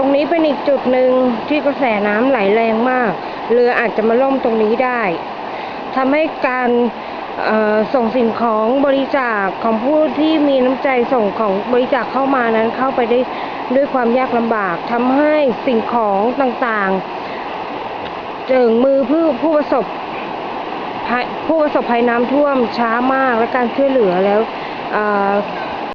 ตรงนี้เป็นอีกจุดหนึ่งที่กระแสน้ำไหลแรงมาก เรืออาจจะมาล่มตรงนี้ได้ทำให้การส่งสิ่งของบริจาคของผู้ที่มีน้ำใจส่งของบริจาคเข้ามานั้นเข้าไปได้ด้วยความยากลำบากทำให้สิ่งของต่างๆเจิงมือผู้ผู้ประสบผู้ประสบภัยน้ำท่วมช้ามากและการช่วยเหลือแล้ว